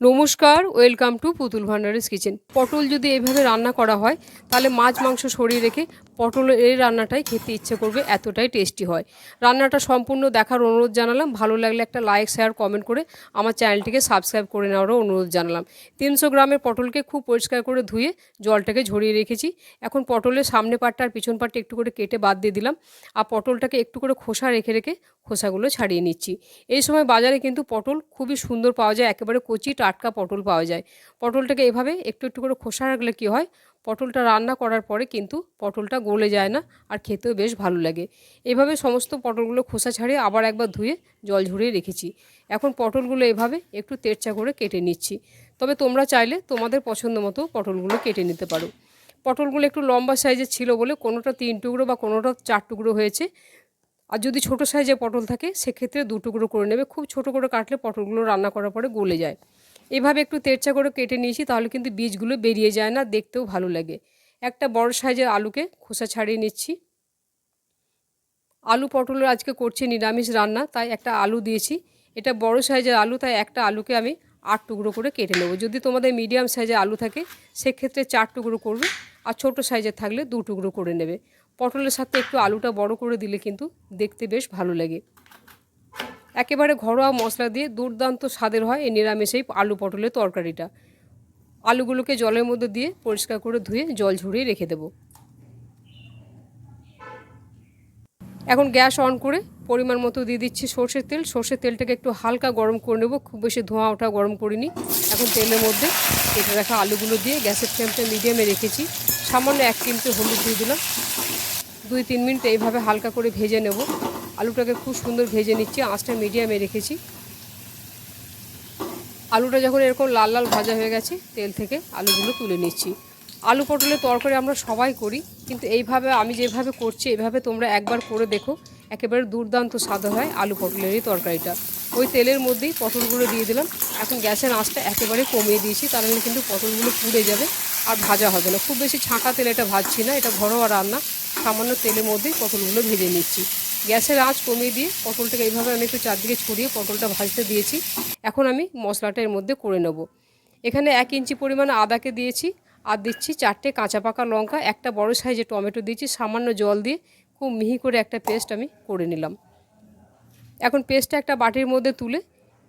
নমস্কার, welcome to পুতুল ভান্ডারের কিচেন। পটল যদি এইভাবে রান্না করা হয়, তাহলে মাছ, মাংস সরিয়ে রেখে পটলের এই রান্নাটাই খেতে ইচ্ছে করবে, এতটাই টেস্টি হয়। রান্নাটা সম্পূর্ণ দেখার অনুরোধ জানালাম। ভালো লাগলে একটা লাইক, শেয়ার, কমেন্ট করে আমার চ্যানেলটিকে সাবস্ক্রাইব করে নেওয়ারও অনুরোধ জানালাম। তিনশো গ্রামের পটলকে খুব পরিষ্কার করে ধুয়ে জলটাকে ঝরিয়ে রেখেছি। এখন পটলের সামনে পাটটা আর পিছন পাটটা একটু করে কেটে বাদ দিয়ে দিলাম। আর পটলটাকে একটু করে খোসা রেখে রেখে খোসাগুলো ছাড়িয়ে নিচ্ছি। এই সময় বাজারে কিন্তু পটল খুবই সুন্দর পাওয়া যায়, একেবারে কচি টাটকা পটল পাওয়া যায়। পটলটাকে এভাবে একটু একটু করে খোসা রাখলে কী হয়, পটলটা রান্না করার পরে কিন্তু পটলটা গলে যায় না আর খেতেও বেশ ভালো লাগে। এভাবে সমস্ত পটলগুলো খোসা ছাড়িয়ে আবার একবার ধুয়ে জল ঝরিয়ে রেখেছি। এখন পটলগুলো এভাবে একটু তেরচা করে কেটে নিচ্ছি। তবে তোমরা চাইলে তোমাদের পছন্দ মতো পটলগুলো কেটে নিতে পারো। পটলগুলো একটু লম্বা সাইজের ছিল বলে কোনোটা তিন টুকরো বা কোনোটা চার টুকরো হয়েছে। আর যদি ছোটো সাইজের পটল থাকে, সেক্ষেত্রে দু টুকরো করে নেবে। খুব ছোট করে কাটলে পটলগুলো রান্না করার পরে গলে যায়। এভাবে একটু তেরচা করে কেটে নিয়েছি, তাহলে কিন্তু বীজগুলো বেরিয়ে যায় না, দেখতেও ভালো লাগে। একটা বড় সাইজের আলুকে খোসা ছাড়িয়ে নিচ্ছি। আলু পটলের আজকে করছি নিরামিষ রান্না, তাই একটা আলু দিয়েছি। এটা বড় সাইজের আলু, তাই একটা আলুকে আমি আট টুকরো করে কেটে নেব। যদি তোমাদের মিডিয়াম সাইজের আলু থাকে, সেক্ষেত্রে চার টুকরো করবে, আর ছোটো সাইজের থাকলে দু টুকরো করে নেবে। পটলের সাথে একটু আলুটা বড় করে দিলে কিন্তু দেখতে বেশ ভালো লাগে। একেবারে ঘরোয়া মশলা দিয়ে দুর্দান্ত স্বাদের হয় এই নিরামিষ এই আলু পটলের তরকারিটা। আলুগুলোকে জলের মধ্যে দিয়ে পরিষ্কার করে ধুয়ে জল ঝরিয়ে রেখে দেব। এখন গ্যাস অন করে পরিমাণ মতো দিয়ে দিচ্ছি সর্ষের তেল। সর্ষের তেলটাকে একটু হালকা গরম করে নেব। খুব বেশি ধোঁয়া ওঠা গরম করিনি। এখন তেলের মধ্যে কেটে রাখা আলুগুলো দিয়ে গ্যাসের ফ্লেমটা মিডিয়ামে রেখেছি। সামান্য এক চিমটে হলুদ দিয়ে দিলাম। দুই তিন মিনিট এইভাবে হালকা করে ভেজে নেব। আলুটাকে খুব সুন্দর ভেজে নিচ্ছি, আঁচটা মিডিয়ামে রেখেছি। আলুটা যখন এরকম লাল লাল ভাজা হয়ে গেছে, তেল থেকে আলুগুলো তুলে নিচ্ছি। আলু পটলের তরকারি আমরা সবাই করি, কিন্তু এইভাবে আমি যেভাবে করছি এইভাবে তোমরা একবার করে দেখো। একেবারে দুর্দান্ত স্বাদ হয় আলু পটলের এই তরকারিটা। ওই তেলের মধ্যেই পটলগুলো দিয়ে দিলাম। এখন গ্যাসের আঁচটা একেবারে কমিয়ে দিয়েছি তাহলে কিন্তু পটলগুলো পুড়ে যাবে আর ভাজা হবে না। খুব বেশি ছাঁকা তেল এটা ভাজছি না, এটা ঘরোয়া রান্না। সামান্য তেলের মধ্যেই পটলগুলো ভেজে নিচ্ছি। গ্যাসের আঁচ কমিয়ে দিয়ে পটলটাকে এইভাবে আমি একটু চারদিকে ছড়িয়ে পটলটা ভাজতে দিয়েছি। এখন আমি মশলাটা এর মধ্যে করে নেব। এখানে এক ইঞ্চি পরিমাণ আদাকে দিয়েছি আর দিচ্ছি চারটে কাঁচা পাকা লঙ্কা, একটা বড় সাইজে টমেটো দিয়েছি, সামান্য জল দিয়ে খুব মিহি করে একটা পেস্ট আমি করে নিলাম। এখন পেস্টটা একটা বাটির মধ্যে তুলে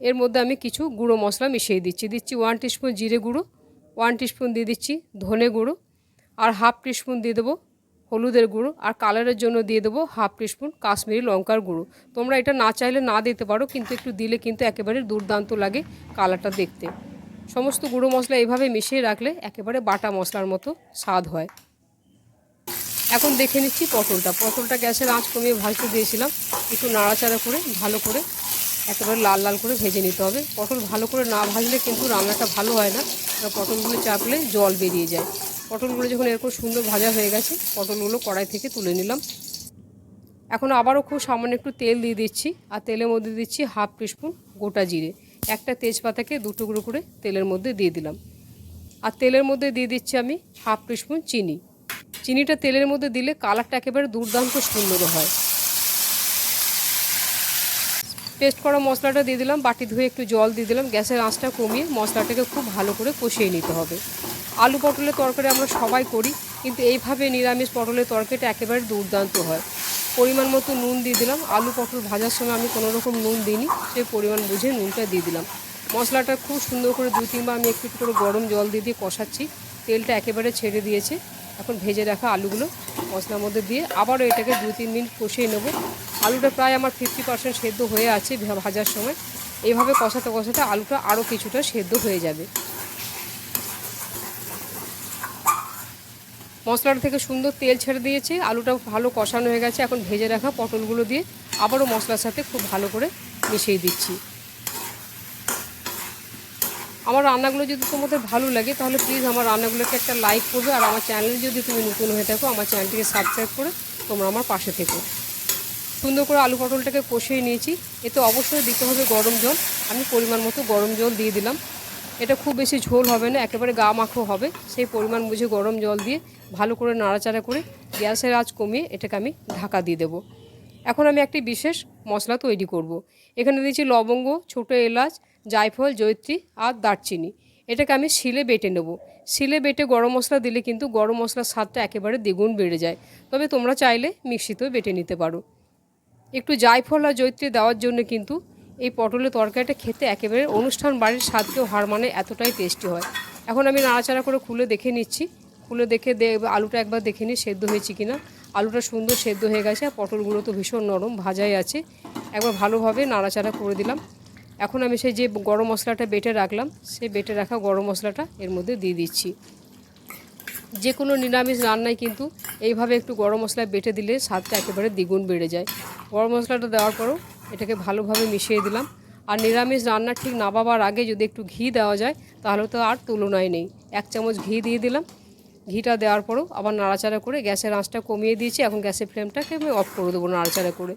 এর মধ্যে আমি কিছু গুঁড়ো মশলা মিশিয়ে দিচ্ছি। দিচ্ছি ওয়ান টিস্পুন জিরে গুঁড়ো ওয়ান টিস্পুন দিয়ে দিচ্ছি ধনে গুঁড়ো আর হাফ টিস্পুন দিয়ে দেবো হলুদের গুঁড়ো আর কালারের জন্য দিয়ে দেবো হাফ টিস্পুন কাশ্মীরি লঙ্কার গুঁড়ো। তোমরা এটা না চাইলে না দিতে পারো, কিন্তু একটু দিলে কিন্তু একেবারে দুর্দান্ত লাগে কালারটা দেখতে। সমস্ত গুঁড়ো মশলা এইভাবে মিশিয়ে রাখলে একেবারে বাটা মশলার মতো স্বাদ হয়। এখন দেখে নিচ্ছি পটলটা। পটলটা গ্যাসের আঁচ কমিয়ে ভাজতে দিয়েছিলাম। একটু নাড়াচাড়া করে, ভালো করে একেবারে লাল লাল করে ভেজে নিতে হবে। পটল ভালো করে না ভাজলে কিন্তু রান্নাটা ভালো হয় না। পটলগুলো চাপলে জল বেরিয়ে যায়। পটলগুলো যখন এরকম সুন্দর ভাজা হয়ে গেছে, পটলগুলো কড়াই থেকে তুলে নিলাম। এখন আবারও খুব সামান্য একটু তেল দিয়ে দিচ্ছি, আর তেলের মধ্যে দিচ্ছি হাফ টিস্পুন গোটা জিরে। একটা তেজপাতাকে দু টুকরো করে তেলের মধ্যে দিয়ে দিলাম। আর তেলের মধ্যে দিয়ে দিচ্ছি আমি হাফ টিস্পুন চিনি। চিনিটা তেলের মধ্যে দিলে কালারটা একেবারে দুর্দান্ত সুন্দর হয়। পেস্ট করা মশলাটা দিয়ে দিলাম, বাটি ধুয়ে একটু জল দিয়ে দিলাম, গ্যাসের আঁচটা কমিয়ে মশলাটাকে খুব ভালো করে কষিয়ে নিতে হবে। আলু পটলের তরকারি আমরা সবাই করি, কিন্তু এইভাবে নিরামিষ পটলের তরকারিটা একেবারে দুর্দান্ত হয়। পরিমাণ মতো নুন দিয়ে দিলাম। আলু পটল ভাজার সময় আমি কোনো রকম নুন দিইনি, সেই পরিমাণ বুঝে নুনটা দিয়ে দিলাম। মশলাটা খুব সুন্দর করে দু তিনবার আমি একটু একটু করে গরম জল দিয়ে দিয়ে কষাচ্ছি। তেলটা একেবারে ছেড়ে দিয়েছে। এখন ভেজে রাখা আলুগুলো মশলার মধ্যে দিয়ে আবারও এটাকে দু তিন মিনিট কষিয়ে নেব। আলুটা প্রায় আমার ফিফটি পার্সেন্ট সেদ্ধ হয়ে আছে ভাজার সময়। এইভাবে কষাতে কষাতে আলুটা আরও কিছুটা সেদ্ধ হয়ে যাবে। মশলাটা থেকে সুন্দর তেল ছেড়ে দিয়েছে আলুটা ভালো কষানো হয়ে গেছে, এখন ভেজে রাখা পটলগুলো দিয়ে আবারও মশলার সাথে খুব ভালো করে মিশিয়ে দিচ্ছি। আমার রান্নাগুলো যদি তোমাদের ভালো লাগে, তাহলে প্লিজ আমার রান্নাগুলোকে একটা লাইক করবে, আর আমার চ্যানেল যদি তুমি নতুন হয়ে থাকো, আমার চ্যানেলটিকে সাবস্ক্রাইব করে তোমরা আমার পাশে থেকো। সুন্দর করে আলু পটলটাকে কষিয়ে নিয়েছি, এতে অবশ্যই দিতে হবে গরম জল। আমি পরিমাণ মতো গরম জল দিয়ে দিলাম। এটা খুব বেশি ঝোল হবে না, একেবারে গা মাখো হবে। সেই পরিমাণ বুঝে গরম জল দিয়ে ভালো করে নাড়াচাড়া করে গ্যাসের আঁচ কমিয়ে এটাকে আমি ঢাকা দিয়ে দেবো। এখন আমি একটি বিশেষ মশলা তৈরি করব। এখানে দিয়েছি লবঙ্গ, ছোটো এলাচ, জায়ফল জৈত্রী আর দারচিনি। এটাকে আমি শিলে বেটে নেব। শিলে বেটে গরম মশলা দিলে কিন্তু গরম মশলার স্বাদটা একেবারে দ্বিগুণ বেড়ে যায়। তবে তোমরা চাইলে মিক্সিতেও বেটে নিতে পারো। একটু জায়ফল আর জৈত্রী দেওয়ার জন্য কিন্তু এই পটলের তরকারিটা খেতে একেবারে অনুষ্ঠান বাড়ির স্বাদকেও হার মানে এতটাই টেস্টি হয়। এখন আমি নাড়াচাড়া করে খুলে দেখে নিচ্ছি। খুলে দেখে আলুটা একবার দেখে নিই সেদ্ধ হয়েছে কিনা। আলুটা সুন্দর সেদ্ধ হয়ে গেছে আর পটলগুলো তো ভীষণ নরম, ভাজাই আছে। একবার ভালোভাবে নাড়াচাড়া করে দিলাম। এখন আমি সেই যে গরম মশলাটা বেটে রাখলাম, সেই বেটে রাখা গরম মশলাটা এর মধ্যে দিয়ে দিচ্ছি। যে কোনো নিরামিষ রান্নায় কিন্তু এইভাবে একটু গরম মশলা বেটে দিলে স্বাদটা একেবারে দ্বিগুণ বেড়ে যায়। গরম মশলাটা দেওয়ার পরও এটাকে ভালোভাবে মিশিয়ে দিলাম। আর নিরামিষ রান্না ঠিক না নাবাবার আগে যদি একটু ঘি দেওয়া যায়, তাহলে তো আর তুলনায় নেই। এক চামচ ঘি দিয়ে দিলাম। ঘিটা দেওয়ার পরও আবার নাড়াচাড়া করে গ্যাসের আঁচটা কমিয়ে দিয়েছি। এখন গ্যাসের ফ্লেমটাকে আমি অফ করে দেবো নাড়াচাড়া করে।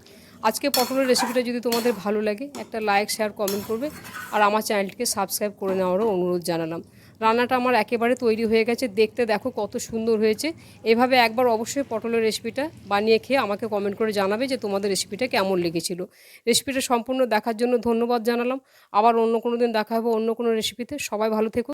আজকে পটলের রেসিপিটা যদি তোমাদের ভালো লাগে, একটা লাইক, শেয়ার, কমেন্ট করবে। আর আমার চ্যানেলটিকে সাবস্ক্রাইব করে নেওয়ারও অনুরোধ জানালাম। রান্নাটা আমার একেবারে তৈরি হয়ে গেছে। দেখতে দেখো কত সুন্দর হয়েছে। এভাবে একবার অবশ্যই পটলের রেসিপিটা বানিয়ে খেয়ে আমাকে কমেন্ট করে জানাবে যে তোমাদের রেসিপিটা কেমন লেগেছিল। রেসিপিটা সম্পূর্ণ দেখার জন্য ধন্যবাদ জানালাম। আবার অন্য কোনো দিন দেখা হবে অন্য কোনো রেসিপিতে সবাই ভালো থেকো।